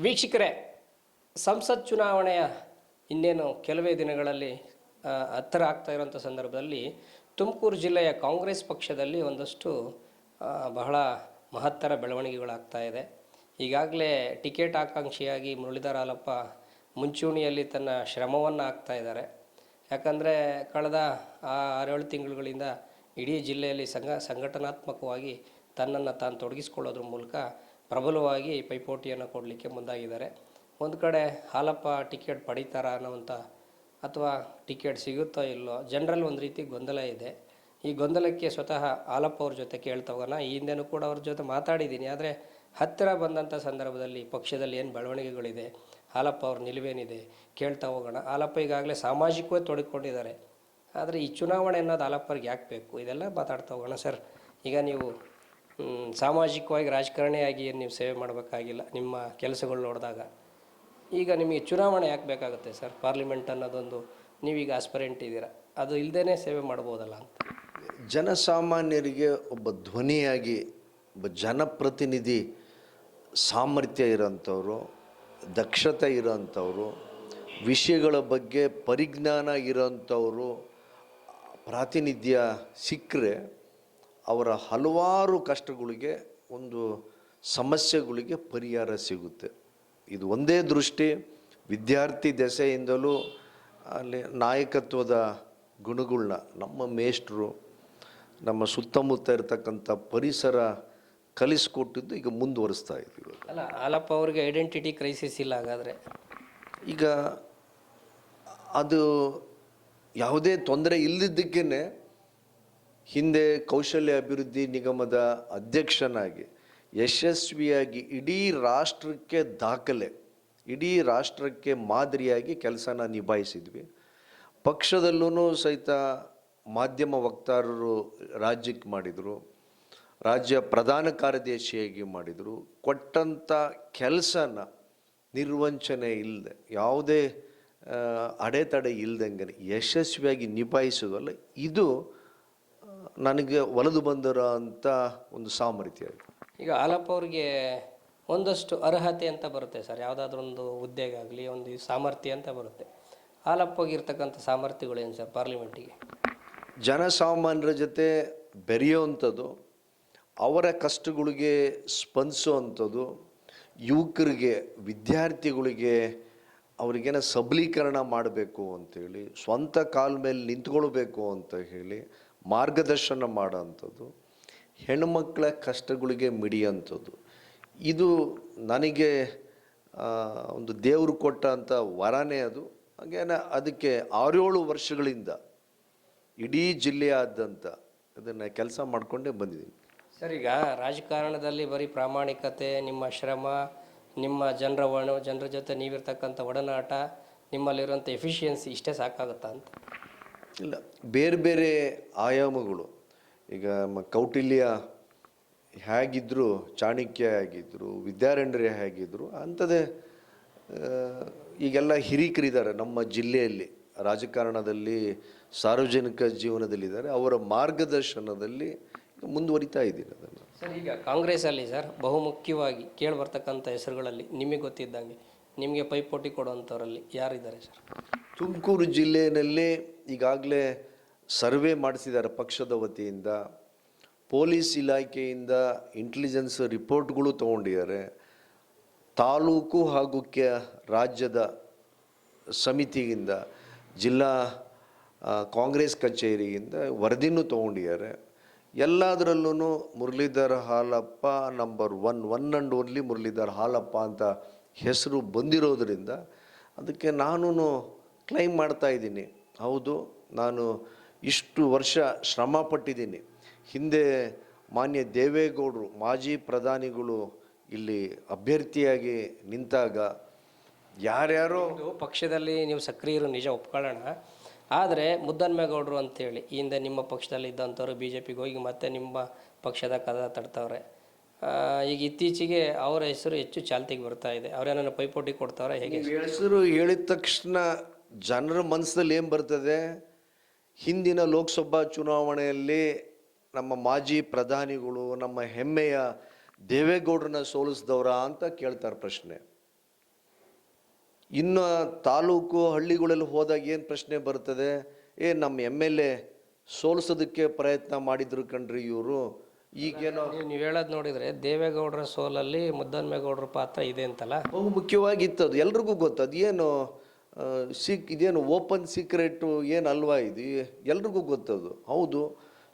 ವೀಕ್ಷಕರೇ, ಸಂಸತ್ ಚುನಾವಣೆಯ ಇನ್ನೇನು ಕೆಲವೇ ದಿನಗಳಲ್ಲಿ ಹತ್ತಿರ ಆಗ್ತಾ ಇರುವಂಥ ಸಂದರ್ಭದಲ್ಲಿ ತುಮಕೂರು ಜಿಲ್ಲೆಯ ಕಾಂಗ್ರೆಸ್ ಪಕ್ಷದಲ್ಲಿ ಒಂದಷ್ಟು ಬಹಳ ಮಹತ್ತರ ಬೆಳವಣಿಗೆಗಳಾಗ್ತಾ ಇದೆ. ಈಗಾಗಲೇ ಟಿಕೆಟ್ ಆಕಾಂಕ್ಷಿಯಾಗಿ ಮುರಳೀಧರ ಹಾಲಪ್ಪ ಮುಂಚೂಣಿಯಲ್ಲಿ ತನ್ನ ಶ್ರಮವನ್ನು ಹಾಕ್ತಾ ಇದ್ದಾರೆ. ಯಾಕಂದರೆ, ಕಳೆದ ಆರೇಳು ತಿಂಗಳುಗಳಿಂದ ಇಡೀ ಜಿಲ್ಲೆಯಲ್ಲಿ ಸಂಘ ಸಂಘಟನಾತ್ಮಕವಾಗಿ ತನ್ನನ್ನು ತಾನು ತೊಡಗಿಸ್ಕೊಳ್ಳೋದ್ರ ಮೂಲಕ ಪ್ರಬಲವಾಗಿ ಪೈಪೋಟಿಯನ್ನು ಕೊಡಲಿಕ್ಕೆ ಮುಂದಾಗಿದ್ದಾರೆ. ಒಂದು ಕಡೆ ಹಾಲಪ್ಪ ಟಿಕೆಟ್ ಪಡಿತಾರಾ ಅನ್ನೋವಂಥ ಅಥವಾ ಟಿಕೆಟ್ ಸಿಗುತ್ತೋ ಇಲ್ಲೋ ಜನರಲ್ಲಿ ಒಂದು ರೀತಿ ಗೊಂದಲ ಇದೆ. ಈ ಗೊಂದಲಕ್ಕೆ ಸ್ವತಃ ಹಾಲಪ್ಪ ಅವ್ರ ಜೊತೆ ಕೇಳ್ತಾ ಹೋಗೋಣ ಈ ಹಿಂದೆನೂ ಕೂಡ ಅವ್ರ ಜೊತೆ ಮಾತಾಡಿದ್ದೀನಿ. ಆದರೆ ಹತ್ತಿರ ಬಂದಂಥ ಸಂದರ್ಭದಲ್ಲಿ ಪಕ್ಷದಲ್ಲಿ ಏನು ಬೆಳವಣಿಗೆಗಳಿದೆ? ಹಾಲಪ್ಪ ಅವ್ರ ನಿಲುವೇನಿದೆ ಕೇಳ್ತಾ ಹೋಗೋಣ. ಹಾಲಪ್ಪ ಈಗಾಗಲೇ ಸಾಮಾಜಿಕವೇ ತೊಡಗಿಕೊಂಡಿದ್ದಾರೆ. ಆದರೆ ಈ ಚುನಾವಣೆ ಅನ್ನೋದು ಆಲಪ್ಪರ್ಗೆ ಯಾಕೆ ಬೇಕು? ಇದೆಲ್ಲ ಮಾತಾಡ್ತಾ ಹೋಗೋಣ ಸರ್. ಈಗ ನೀವು ಸಾಮಾಜಿಕವಾಗಿ, ರಾಜಕಾರಣಿಯಾಗಿ ಏನು ನೀವು ಸೇವೆ ಮಾಡಬೇಕಾಗಿಲ್ಲ, ನಿಮ್ಮ ಕೆಲಸಗಳು ನೋಡಿದಾಗ. ಈಗ ನಿಮಗೆ ಚುನಾವಣೆ ಯಾಕೆ ಬೇಕಾಗುತ್ತೆ ಸರ್? ಪಾರ್ಲಿಮೆಂಟ್ ಅನ್ನೋದೊಂದು ನೀವೀಗ ಆಸ್ಪರೆಂಟ್ ಇದ್ದೀರಾ. ಅದು ಇಲ್ಲದೇ ಸೇವೆ ಮಾಡ್ಬೋದಲ್ಲ ಅಂತ. ಜನಸಾಮಾನ್ಯರಿಗೆ ಒಬ್ಬ ಧ್ವನಿಯಾಗಿ, ಒಬ್ಬ ಜನಪ್ರತಿನಿಧಿ ಸಾಮರ್ಥ್ಯ ಇರೋಂಥವ್ರು, ದಕ್ಷತೆ ಇರೋಂಥವ್ರು, ವಿಷಯಗಳ ಬಗ್ಗೆ ಪರಿಜ್ಞಾನ ಇರೋಂಥವ್ರು ಪ್ರಾತಿನಿಧ್ಯ ಸಿಕ್ಕರೆ ಅವರ ಹಲವಾರು ಕಷ್ಟಗಳಿಗೆ ಒಂದು ಸಮಸ್ಯೆಗಳಿಗೆ ಪರಿಹಾರ ಸಿಗುತ್ತೆ. ಇದು ಒಂದೇ ದೃಷ್ಟಿ. ವಿದ್ಯಾರ್ಥಿ ದೆಸೆಯಿಂದಲೂ ಅಲ್ಲಿ ನಾಯಕತ್ವದ ಗುಣಗಳನ್ನ ನಮ್ಮ ಮೇಷ್ಟ್ರು ನಮ್ಮ ಸುತ್ತಮುತ್ತ ಇರತಕ್ಕಂಥ ಪರಿಸರ ಕಲಿಸ್ಕೊಟ್ಟಿದ್ದು ಈಗ ಮುಂದುವರಿಸ್ತಾ ಇದ್ದೀವಿ. ಅಲ್ಲ ಹಾಲಪ್ಪ ಅವ್ರಿಗೆ ಐಡೆಂಟಿಟಿ ಕ್ರೈಸಿಸ್ ಇಲ್ಲ ಹಾಗಾದರೆ. ಈಗ ಅದು ಯಾವುದೇ ತೊಂದರೆ ಇಲ್ಲದಿದ್ದಕ್ಕೇ ಹಿಂದೆ ಕೌಶಲ್ಯ ಅಭಿವೃದ್ಧಿ ನಿಗಮದ ಅಧ್ಯಕ್ಷನಾಗಿ, ಯಶಸ್ವಿಯಾಗಿ ಇಡೀ ರಾಷ್ಟ್ರಕ್ಕೆ ದಾಖಲೆ, ಇಡೀ ರಾಷ್ಟ್ರಕ್ಕೆ ಮಾದರಿಯಾಗಿ ಕೆಲಸನ ನಿಭಾಯಿಸಿದ್ವಿ. ಪಕ್ಷದಲ್ಲೂ ಸಹಿತ ಮಾಧ್ಯಮ ವಕ್ತಾರರು ರಾಜ್ಯಕ್ಕೆ ಮಾಡಿದರು, ರಾಜ್ಯ ಪ್ರಧಾನ ಕಾರ್ಯದರ್ಶಿಯಾಗಿ ಮಾಡಿದರು. ಕೊಟ್ಟಂಥ ಕೆಲಸನ ನಿರ್ವಂಚನೆ ಇಲ್ಲದೆ, ಯಾವುದೇ ಅಡೆತಡೆ ಇಲ್ದಂಗೆ ಯಶಸ್ವಿಯಾಗಿ ನಿಭಾಯಿಸೋದಲ್ಲ ಇದು ನನಗೆ ಒಲಿದು ಬಂದಿರೋ ಅಂಥ ಒಂದು ಸಾಮರ್ಥ್ಯ ಈಗ ಆಲಪ್ಪ ಅವ್ರಿಗೆ ಒಂದಷ್ಟು ಅರ್ಹತೆ ಅಂತ ಬರುತ್ತೆ ಸರ್ ಯಾವುದಾದ್ರೂ ಒಂದು ಹುದ್ದೆಗಾಗಲಿ ಒಂದು ಸಾಮರ್ಥ್ಯ ಅಂತ ಬರುತ್ತೆ. ಹಾಲಪ್ಪಗಿರ್ತಕ್ಕಂಥ ಸಾಮರ್ಥ್ಯಗಳೇನು ಸರ್ ಪಾರ್ಲಿಮೆಂಟಿಗೆ? ಜನಸಾಮಾನ್ಯರ ಜೊತೆ ಬೆರೆಯುವಂಥದ್ದು ಅವರ ಕಷ್ಟಗಳಿಗೆ ಸ್ಪಂದಿಸುವಂಥದ್ದು ಯುವಕರಿಗೆ ವಿದ್ಯಾರ್ಥಿಗಳಿಗೆ ಅವರಿಗೇನ ಸಬಲೀಕರಣ ಮಾಡಬೇಕು ಅಂತೇಳಿ, ಸ್ವಂತ ಕಾಲ ಮೇಲೆ ನಿಂತ್ಕೊಳ್ಬೇಕು ಅಂತ ಹೇಳಿ ಮಾರ್ಗದರ್ಶನ ಮಾಡೋವಂಥದ್ದು ಹೆಣ್ಮಕ್ಳ ಕಷ್ಟಗಳಿಗೆ ಮಿಡಿಯೋಂಥದ್ದು. ಇದು ನನಗೆ ಒಂದು ದೇವರು ಕೊಟ್ಟಂಥ ವರನೇ ಅದು. ಹಾಗೇನ ಅದಕ್ಕೆ ಆರೇಳು ವರ್ಷಗಳಿಂದ ಇಡೀ ಜಿಲ್ಲೆಯಾದಂಥ ಅದನ್ನು ಕೆಲಸ ಮಾಡಿಕೊಂಡೇ ಬಂದಿದ್ದೀನಿ. ಸರ್, ಈಗ ರಾಜಕಾರಣದಲ್ಲಿ ಬರೀ ಪ್ರಾಮಾಣಿಕತೆ, ನಿಮ್ಮ ಶ್ರಮ ನಿಮ್ಮ ಜನರ ಒಣ, ಜನರ ಜೊತೆ ನೀವಿರ್ತಕ್ಕಂಥ ಒಡನಾಟ, ನಿಮ್ಮಲ್ಲಿರುವಂಥ ಎಫಿಷಿಯನ್ಸಿ ಇಷ್ಟೇ ಸಾಕಾಗುತ್ತಾ ಅಂತ? ಇಲ್ಲ, ಬೇರೆ ಬೇರೆ ಆಯಾಮಗಳು. ಈಗ ಮ, ಕೌಟಿಲ್ಯ ಹೇಗಿದ್ದರು ಚಾಣಕ್ಯ ಹೇಗಿದ್ದರು ವಿದ್ಯಾರಣ್ಯರೇ ಹೇಗಿದ್ದರು ಅಂಥದ್ದೇ ಈಗೆಲ್ಲ ಹಿರೀಕರಿದ್ದಾರೆ ನಮ್ಮ ಜಿಲ್ಲೆಯಲ್ಲಿ. ರಾಜಕಾರಣದಲ್ಲಿ ಸಾರ್ವಜನಿಕ ಜೀವನದಲ್ಲಿದ್ದಾರೆ. ಅವರ ಮಾರ್ಗದರ್ಶನದಲ್ಲಿ ಮುಂದುವರಿತಾ ಇದ್ದೀನಿ ಅದನ್ನು. ಸರ್ ಈಗ ಕಾಂಗ್ರೆಸ್ಸಲ್ಲಿ ಸರ್ ಬಹುಮುಖ್ಯವಾಗಿ ಕೇಳಿ ಬರ್ತಕ್ಕಂಥ ಹೆಸರುಗಳಲ್ಲಿ ನಿಮಗೆ ಗೊತ್ತಿದ್ದಂಗೆ ನಿಮಗೆ ಪೈಪೋಟಿ ಕೊಡುವಂಥವರಲ್ಲಿ ಯಾರಿದ್ದಾರೆ ಸರ್? ತುಮಕೂರು ಜಿಲ್ಲೆಯಲ್ಲಿ ಈಗಾಗಲೇ ಸರ್ವೆ ಮಾಡಿಸಿದ್ದಾರೆ ಪಕ್ಷದ ವತಿಯಿಂದ. ಪೊಲೀಸ್ ಇಲಾಖೆಯಿಂದ ಇಂಟೆಲಿಜೆನ್ಸ್ ರಿಪೋರ್ಟ್ಗಳು ತೊಗೊಂಡಿದ್ದಾರೆ. ತಾಲೂಕು ಹಾಗೂ ಕೆ ರಾಜ್ಯದ ಸಮಿತಿಯಿಂದ ಜಿಲ್ಲಾ ಕಾಂಗ್ರೆಸ್ ಕಚೇರಿಯಿಂದ ವರದಿನೂ ತೊಗೊಂಡಿದ್ದಾರೆ. ಎಲ್ಲದರಲ್ಲೂ Muralidhar Halappa number one one and only Muralidhar Halappa ಅಂತ ಹೆಸರು ಬಂದಿರೋದರಿಂದ ಅದಕ್ಕೆ ನಾನು ಕ್ಲೈಮ್ ಮಾಡ್ತಾ ಇದ್ದೀನಿ. ಹೌದು, ನಾನು ಇಷ್ಟು ವರ್ಷ ಶ್ರಮ ಪಟ್ಟಿದ್ದೀನಿ. ಹಿಂದೆ ಮಾನ್ಯ ದೇವೇಗೌಡರು, ಮಾಜಿ ಪ್ರಧಾನಿಗಳು ಇಲ್ಲಿ ಅಭ್ಯರ್ಥಿಯಾಗಿ ನಿಂತಾಗ ಯಾರ್ಯಾರೋ ಪಕ್ಷದಲ್ಲಿ ನೀವು ಸಕ್ರಿಯರು, ನಿಜ ಒಪ್ಕೊಳ್ಳೋಣ. ಆದರೆ ಮುದ್ದನ್ಮೇಗೌಡರು ಅಂತೇಳಿ, ಈ ಹಿಂದೆ ನಿಮ್ಮ ಪಕ್ಷದಲ್ಲಿ ಇದ್ದಂಥವ್ರು ಬಿ ಜೆ ಪಿಗೆ ಹೋಗಿ ಮತ್ತೆ ನಿಮ್ಮ ಪಕ್ಷದ ಕದ ತಡ್ತವ್ರೆ. ಈಗ ಇತ್ತೀಚೆಗೆ ಅವರ ಹೆಸರು ಹೆಚ್ಚು ಚಾಲ್ತಿಗೆ ಬರ್ತಾ ಇದೆ. ಅವರೇನೋ ಪೈಪೋಟಿ ಕೊಡ್ತಾವ್ರೆ ಹೇಗೆ? ಹೆಸರು ಹೇಳಿದ ತಕ್ಷಣ ಜನರ ಮನಸ್ಸಲ್ಲಿ ಏನು ಬರ್ತದೆ? ಹಿಂದಿನ ಲೋಕಸಭಾ ಚುನಾವಣೆಯಲ್ಲಿ ನಮ್ಮ ಮಾಜಿ ಪ್ರಧಾನಿಗಳು, ನಮ್ಮ ಹೆಮ್ಮೆಯ ದೇವೇಗೌಡರನ್ನ ಸೋಲಿಸಿದವರ ಅಂತ ಕೇಳ್ತಾರೆ ಪ್ರಶ್ನೆ. ಇನ್ನು ತಾಲೂಕು ಹಳ್ಳಿಗಳಲ್ಲಿ ಹೋದಾಗ ಏನು ಪ್ರಶ್ನೆ ಬರ್ತದೆ? ಏ ನಮ್ಮ ಎಂ ಎಲ್ ಎ ಸೋಲಿಸೋದಕ್ಕೆ ಪ್ರಯತ್ನ ಮಾಡಿದ್ರು ಕಣ್ರಿ ಇವರು. ಈಗೇನೋ ನೀವು ಹೇಳೋದು ನೋಡಿದರೆ ದೇವೇಗೌಡರ ಸೋಲಲ್ಲಿ ಮುದ್ದನ್ಮೇಗೌಡರ ಪಾತ್ರ ಇದೆ ಅಂತಲ್ಲ? ಬಹು ಮುಖ್ಯವಾಗಿತ್ತು ಅದು. ಎಲ್ರಿಗೂ ಗೊತ್ತು. ಅದೇನು ಏನು ಸಿಕ್ ಇದೇನು ಓಪನ್ ಸೀಕ್ರೆಟು ಏನು ಅಲ್ವಾ ಇದು? ಎಲ್ರಿಗೂ ಗೊತ್ತದು ಹೌದು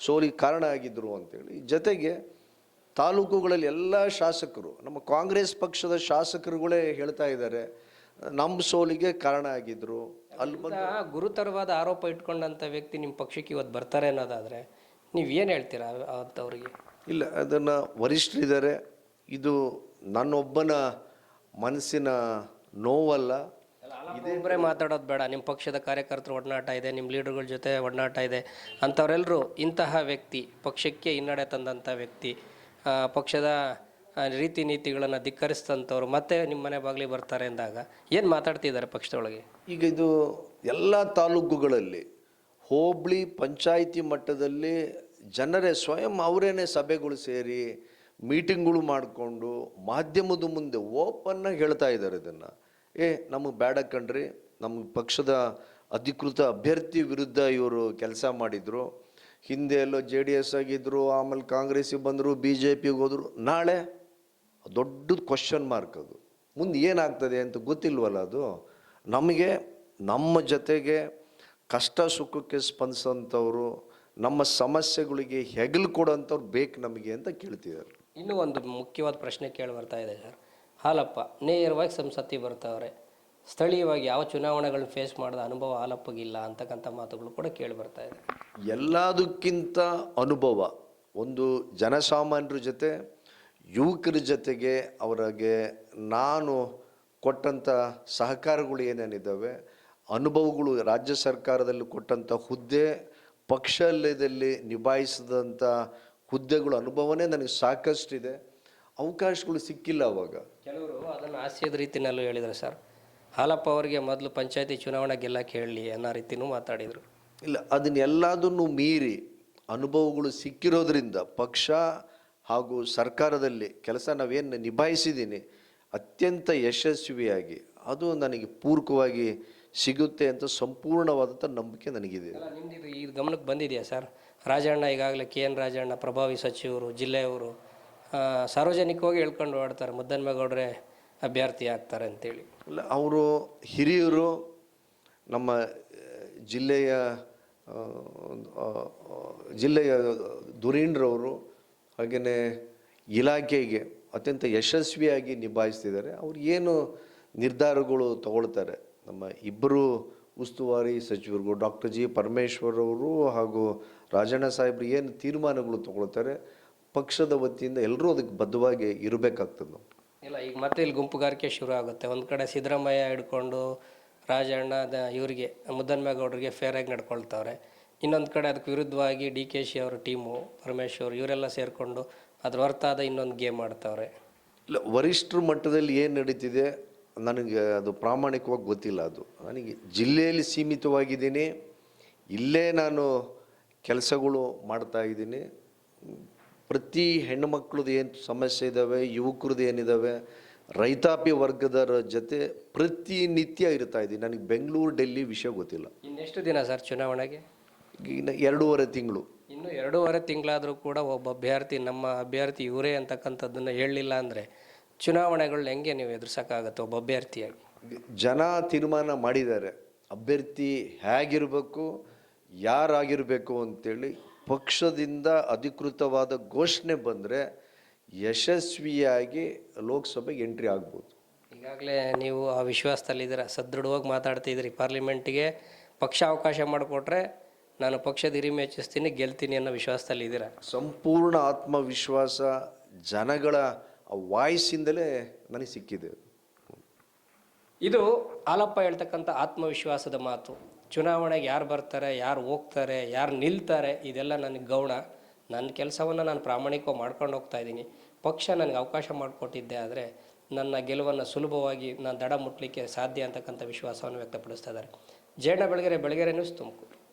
ಸೋಲಿಗೆ ಕಾರಣ ಆಗಿದ್ದರು ಅಂತೇಳಿ. ಜೊತೆಗೆ ತಾಲೂಕುಗಳಲ್ಲಿ ಎಲ್ಲ ಶಾಸಕರು ನಮ್ಮ ಕಾಂಗ್ರೆಸ್ ಪಕ್ಷದ ಶಾಸಕರುಗಳೇ ಹೇಳ್ತಾ ಇದ್ದಾರೆ. ನಮ್ಮ ಸೋಲಿಗೆ ಕಾರಣ ಆಗಿದ್ರು. ಅಲ್ಲಿ ಬಂದು ಗುರುತರವಾದ ಆರೋಪ ಇಟ್ಕೊಂಡಂಥ ವ್ಯಕ್ತಿ ನಿಮ್ಮ ಪಕ್ಷಕ್ಕೆ ಇವತ್ತು ಬರ್ತಾರೆ ಅನ್ನೋದಾದರೆ ನೀವು ಏನು ಹೇಳ್ತೀರಾ ಅವರಿಗೆ? ಇಲ್ಲ ಅದನ್ನು ವರಿಷ್ಠರಿದ್ದಾರೆ. ಇದು ನನ್ನೊಬ್ಬನ ಮನಸ್ಸಿನ ನೋವಲ್ಲ. ಇದೊಬ್ಬರೇ ಮಾತಾಡೋದು ಬೇಡ. ನಿಮ್ಮ ಪಕ್ಷದ ಕಾರ್ಯಕರ್ತರು ಒಡನಾಟ ಇದೆ ನಿಮ್ಮ ಲೀಡರ್ಗಳ ಜೊತೆ ಒಡನಾಟ ಇದೆ ಅಂಥವರೆಲ್ಲರೂ ಇಂತಹ ವ್ಯಕ್ತಿ ಪಕ್ಷಕ್ಕೆ ಹಿನ್ನಡೆ ತಂದಂಥ ವ್ಯಕ್ತಿ ಆ, ಪಕ್ಷದ ರೀತಿ ನೀತಿಗಳನ್ನು ಧಿಕ್ಕರಿಸಿದಂಥವ್ರು ಮತ್ತೆ ನಿಮ್ಮ ಮನೆ ಬಾಗಿಲಿಗೆ ಬರ್ತಾರೆ ಅಂದಾಗ ಏನು ಮಾತಾಡ್ತಿದ್ದಾರೆ ಪಕ್ಷದೊಳಗೆ? ಈಗ ಇದು ಎಲ್ಲ ತಾಲೂಕುಗಳಲ್ಲಿ ಹೋಬಳಿ ಪಂಚಾಯಿತಿ ಮಟ್ಟದಲ್ಲಿ ಜನರೇ ಸ್ವಯಂ ಅವರೇನೆ ಸಭೆಗಳು ಸೇರಿ ಮೀಟಿಂಗ್ಗಳು ಮಾಡಿಕೊಂಡು ಮಾಧ್ಯಮದ ಮುಂದೆ ಓಪನ್ನಾಗಿ ಹೇಳ್ತಾ ಇದ್ದಾರೆ ಇದನ್ನು. ಏ, ನಮಗೆ ಬೇಡ ಕಣ್ರಿ ನಮ್ಮ ಪಕ್ಷದ ಅಧಿಕೃತ ಅಭ್ಯರ್ಥಿ ವಿರುದ್ಧ ಇವರು ಕೆಲಸ ಮಾಡಿದರು. ಹಿಂದೆ ಎಲ್ಲೋ ಜೆ ಡಿ ಎಸ್ ಆಗಿದ್ದರು ಆಮೇಲೆ ಕಾಂಗ್ರೆಸ್ಸಿಗೆ ಬಂದರು, ಬಿ ಜೆ ಪಿಗೆ ಹೋದರು, ನಾಳೆ ದೊಡ್ಡದು ಕ್ವಶನ್ ಮಾರ್ಕ್ ಅದು. ಮುಂದೆ ಏನಾಗ್ತದೆ ಅಂತ ಗೊತ್ತಿಲ್ವಲ್ಲ ಅದು? ನಮಗೆ ನಮ್ಮ ಜೊತೆಗೆ ಕಷ್ಟ ಸುಖಕ್ಕೆ ಸ್ಪಂದಿಸೋಂಥವ್ರು ನಮ್ಮ ಸಮಸ್ಯೆಗಳಿಗೆ ಹೆಗಲು ಕೊಡೋಂಥವ್ರು ಬೇಕು ನಮಗೆ ಅಂತ ಕೇಳ್ತಿದ್ದಾರೆ. ಇನ್ನೂ ಒಂದು ಮುಖ್ಯವಾದ ಪ್ರಶ್ನೆ ಕೇಳಿ ಬರ್ತಾ ಇದೆ ಸರ್. ಹಾಲಪ್ಪ ನೇರವಾಗಿ ಸಂಸತ್ತಿಗೆ ಬರ್ತಾವ್ರೆ. ಸ್ಥಳೀಯವಾಗಿ ಯಾವ ಚುನಾವಣೆಗಳನ್ನ ಫೇಸ್ ಮಾಡಿದ ಅನುಭವ ಹಾಲಪ್ಪಗಿಲ್ಲ ಅಂತಕ್ಕಂಥ ಮಾತುಗಳು ಕೂಡ ಕೇಳಿ ಬರ್ತಾ ಇದೆ. ಎಲ್ಲದಕ್ಕಿಂತ ಅನುಭವ ಒಂದು ಜನಸಾಮಾನ್ಯರ ಜೊತೆ ಯುವಕರ ಜೊತೆಗೆ ಅವರಿಗೆ ನಾನು ಕೊಟ್ಟಂಥ ಸಹಕಾರಗಳು ಏನೇನಿದ್ದಾವೆ ಅನುಭವಗಳು ರಾಜ್ಯ ಸರ್ಕಾರದಲ್ಲಿ ಕೊಟ್ಟಂಥ ಹುದ್ದೆ ಪಕ್ಷದಲ್ಲಿ ನಿಭಾಯಿಸಿದಂಥ ಹುದ್ದೆಗಳು ಅನುಭವನೇ ನನಗೆ ಸಾಕಷ್ಟಿದೆ. ಅವಕಾಶಗಳು ಸಿಕ್ಕಿಲ್ಲ ಅವಾಗ. ಕೆಲವರು ಅದನ್ನು ಹಾಸ್ಯದ ರೀತಿಯಲ್ಲೂ ಹೇಳಿದರು ಸರ್. ಹಾಲಪ್ಪ ಅವರಿಗೆ ಮೊದಲು ಪಂಚಾಯತಿ ಚುನಾವಣೆ ಗೆಲ್ಲಕ್ಕೆ ಹೇಳಲಿ ಅನ್ನೋ ರೀತಿಯೂ ಮಾತಾಡಿದರು. ಇಲ್ಲ ಅದನ್ನೆಲ್ಲದನ್ನು ಮೀರಿ ಅನುಭವಗಳು ಸಿಕ್ಕಿರೋದ್ರಿಂದ ಪಕ್ಷ ಹಾಗೂ ಸರ್ಕಾರದಲ್ಲಿ ಕೆಲಸ ನಾವೇನು ನಿಭಾಯಿಸಿದ್ದೀನಿ ಅತ್ಯಂತ ಯಶಸ್ವಿಯಾಗಿ. ಅದು ನನಗೆ ಪೂರಕವಾಗಿ ಸಿಗುತ್ತೆ ಅಂತ ಸಂಪೂರ್ಣವಾದಂಥ ನಂಬಿಕೆ ನನಗಿದೆ. ನಿಮ್ದು ಈ ಗಮನಕ್ಕೆ ಬಂದಿದೆಯಾ ಸರ್? ರಾಜಣ್ಣ ಈಗಾಗಲೇ ಕೆ ಎನ್ ರಾಜಣ್ಣ ಪ್ರಭಾವಿ ಸಚಿವರು ಜಿಲ್ಲೆಯವರು ಸಾರ್ವಜನಿಕವಾಗಿ ಹೇಳ್ಕೊಂಡು ಆಡ್ತಾರೆ ಮುದ್ದನ್ಮೇಗೌಡ್ರೆ ಅಭ್ಯರ್ಥಿ ಆಗ್ತಾರೆ ಅಂತೇಳಿ. ಇಲ್ಲ ಅವರು ಹಿರಿಯರು ನಮ್ಮ ಜಿಲ್ಲೆಯ ಜಿಲ್ಲೆಯ ಧುರೀಣ್ರವರು ಹಾಗೆಯೇ ಇಲಾಖೆಗೆ ಅತ್ಯಂತ ಯಶಸ್ವಿಯಾಗಿ ನಿಭಾಯಿಸ್ತಿದ್ದಾರೆ. ಅವ್ರು ಏನು ನಿರ್ಧಾರಗಳು ತಗೊಳ್ತಾರೆ? ನಮ್ಮ ಇಬ್ಬರು ಉಸ್ತುವಾರಿ ಸಚಿವರುಗಳು ಡಾಕ್ಟರ್ ಜಿ ಪರಮೇಶ್ವರ್ ಅವರು ಹಾಗೂ ರಾಜಣ್ಣ ಸಾಹೇಬ್ರು ಏನು ತೀರ್ಮಾನಗಳು ತಗೊಳ್ತಾರೆ? ಪಕ್ಷದ ವತಿಯಿಂದ ಎಲ್ಲರೂ ಅದಕ್ಕೆ ಬದ್ಧವಾಗಿ ಇರಬೇಕಾಗ್ತದೆ ಇಲ್ಲ, ಈಗ ಮತ್ತೆ ಇಲ್ಲಿ ಗುಂಪುಗಾರಿಕೆ ಶುರು ಆಗುತ್ತೆ. ಒಂದು ಕಡೆ ಸಿದ್ದರಾಮಯ್ಯ ಹಿಡ್ಕೊಂಡು ರಾಜಣ್ಣ ಇವರಿಗೆ ಮುದ್ದನ್ಮೇಗೌಡರಿಗೆ ಫೇರಾಗಿ ನಡ್ಕೊಳ್ತಾವ್ರೆ. ಇನ್ನೊಂದು ಕಡೆ ಅದಕ್ಕೆ ವಿರುದ್ಧವಾಗಿ ಡಿ ಕೆ ಶಿ ಅವರ ಟೀಮು ಪರಮೇಶ್ವರ್ ಇವರೆಲ್ಲ ಸೇರಿಕೊಂಡು ಅದ್ರ ಹೊರತಾದ ಇನ್ನೊಂದು ಗೇಮ್ ಆಡ್ತಾವ್ರೆ. ಇಲ್ಲ ವರಿಷ್ಠರ ಮಟ್ಟದಲ್ಲಿ ಏನು ನಡೀತಿದೆ ನನಗೆ ಅದು ಪ್ರಾಮಾಣಿಕವಾಗಿ ಗೊತ್ತಿಲ್ಲ ಅದು. ನನಗೆ ಜಿಲ್ಲೆಯಲ್ಲಿ ಸೀಮಿತವಾಗಿದ್ದೀನಿ ಇಲ್ಲೇ ನಾನು ಕೆಲಸಗಳು ಮಾಡ್ತಾ ಇದ್ದೀನಿ. ಪ್ರತಿ ಹೆಣ್ಣುಮಕ್ಳದ್ದು ಏನು ಸಮಸ್ಯೆ ಇದ್ದಾವೆ ಯುವಕರದ್ದು ಏನಿದ್ದಾವೆ ರೈತಾಪಿ ವರ್ಗದರ ಜೊತೆ ಪ್ರತಿನಿತ್ಯ ಇರ್ತಾ ಇದ್ದೀನಿ. ನನಗೆ ಬೆಂಗಳೂರು ಡೆಲ್ಲಿ ವಿಷಯ ಗೊತ್ತಿಲ್ಲ. ಇನ್ನೆಷ್ಟು ದಿನ ಸರ್ ಚುನಾವಣೆಗೆ? ಇನ್ನು ಎರಡೂವರೆ ತಿಂಗಳು. ಇನ್ನು ಎರಡೂವರೆ ತಿಂಗಳಾದರೂ ಕೂಡ ಒಬ್ಬ ಅಭ್ಯರ್ಥಿ ನಮ್ಮ ಅಭ್ಯರ್ಥಿ ಇವರೇ ಅಂತಕ್ಕಂಥದ್ದನ್ನು ಹೇಳಲಿಲ್ಲ ಅಂದರೆ ಚುನಾವಣೆಗಳನ್ನ ಹೆಂಗೆ ನೀವು ಎದುರಿಸೋಕ್ಕಾಗತ್ತೆ ಒಬ್ಬ ಅಭ್ಯರ್ಥಿಯಾಗಿ? ಜನ ತೀರ್ಮಾನ ಮಾಡಿದ್ದಾರೆ. ಅಭ್ಯರ್ಥಿ ಹೇಗಿರಬೇಕು ಯಾರಾಗಿರಬೇಕು ಅಂತೇಳಿ ಪಕ್ಷದಿಂದ ಅಧಿಕೃತವಾದ ಘೋಷಣೆ ಬಂದರೆ ಯಶಸ್ವಿಯಾಗಿ ಲೋಕಸಭೆಗೆ ಎಂಟ್ರಿ ಆಗ್ಬೋದು. ಈಗಾಗಲೇ ನೀವು ಆ ವಿಶ್ವಾಸದಲ್ಲಿದ್ದೀರ ಸದೃಢವಾಗಿ ಮಾತಾಡ್ತಿದ್ದೀರಿ. ಪಾರ್ಲಿಮೆಂಟಿಗೆ ಪಕ್ಷ ಅವಕಾಶ ಮಾಡಿಕೊಟ್ರೆ ನಾನು ಪಕ್ಷದ ಹಿರಿಮೆ ಹೆಚ್ಚಿಸ್ತೀನಿ ಗೆಲ್ತೀನಿ ಅನ್ನೋ ವಿಶ್ವಾಸದಲ್ಲಿ ಇದ್ದೀರಾ? ಸಂಪೂರ್ಣ ಆತ್ಮವಿಶ್ವಾಸ ಜನಗಳ ವಾಯ್ಸಿಂದಲೇ ನನಗೆ ಸಿಕ್ಕಿದೆ. ಇದು ಹಾಲಪ್ಪ ಹೇಳ್ತಕ್ಕಂಥ ಆತ್ಮವಿಶ್ವಾಸದ ಮಾತು. ಚುನಾವಣೆಗೆ ಯಾರು ಬರ್ತಾರೆ ಯಾರು ಹೋಗ್ತಾರೆ ಯಾರು ನಿಲ್ತಾರೆ ಇದೆಲ್ಲ ನನಗೆ ಗೌಣ. ನನ್ನ ಕೆಲಸವನ್ನು ನಾನು ಪ್ರಾಮಾಣಿಕವಾಗಿ ಮಾಡ್ಕೊಂಡು ಹೋಗ್ತಾ ಇದ್ದೀನಿ. ಪಕ್ಷ ನನಗೆ ಅವಕಾಶ ಮಾಡಿಕೊಟ್ಟಿದ್ದೆ ಆದರೆ ನನ್ನ ಗೆಲುವನ್ನು ಸುಲಭವಾಗಿ ನಾನು ದಡ ಮುಟ್ಟಲಿಕ್ಕೆ ಸಾಧ್ಯ ಅಂತಕ್ಕಂಥ ವಿಶ್ವಾಸವನ್ನು ವ್ಯಕ್ತಪಡಿಸ್ತಾ ಇದ್ದಾರೆ. ಜೇಡ ಬೆಳಗೆರೆ ಬೆಳಗೆರೆ ನ್ಯೂಸ್ ತುಮಕೂರು.